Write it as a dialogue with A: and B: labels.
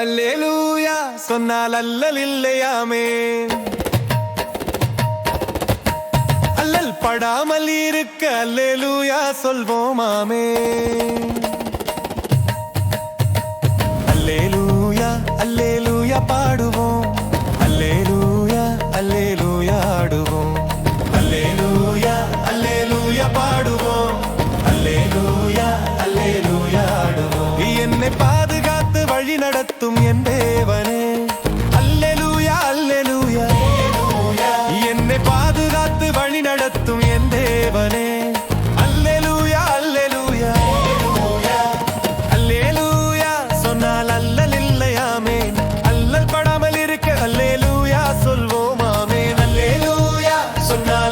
A: அல்லேலூயா சொன்னால் அல்லல் இல்லையாமே. அல்லல் படாமல் இருக்க அல்லேலூயா சொல்வோமாமே. அல்லேலூயா அல்லேலூயா பாடுவோம். அல்லேலூயா அல்லேலூயா ஆடுவோம். அல்லேலூயா அல்லேலூயா பாடுவோம். அல்லேலூயா அல்லேலூயா ஆடுவோம். என்னை பாது நடத்தும் என் தேவனே. அல்லேலூயா அல்லேலூயா. என்னை பாதுகாத்து வழி நடத்தும் என் தேவனே. அல்லேலூயா அல்லேலூயா. அல்லேலூயா சொன்னால் அல்லல் இல்லையாமே அல்லல் படாமல் இருக்க அல்லேலூயா சொல்வோம் அல்லேலூயா சொன்னால்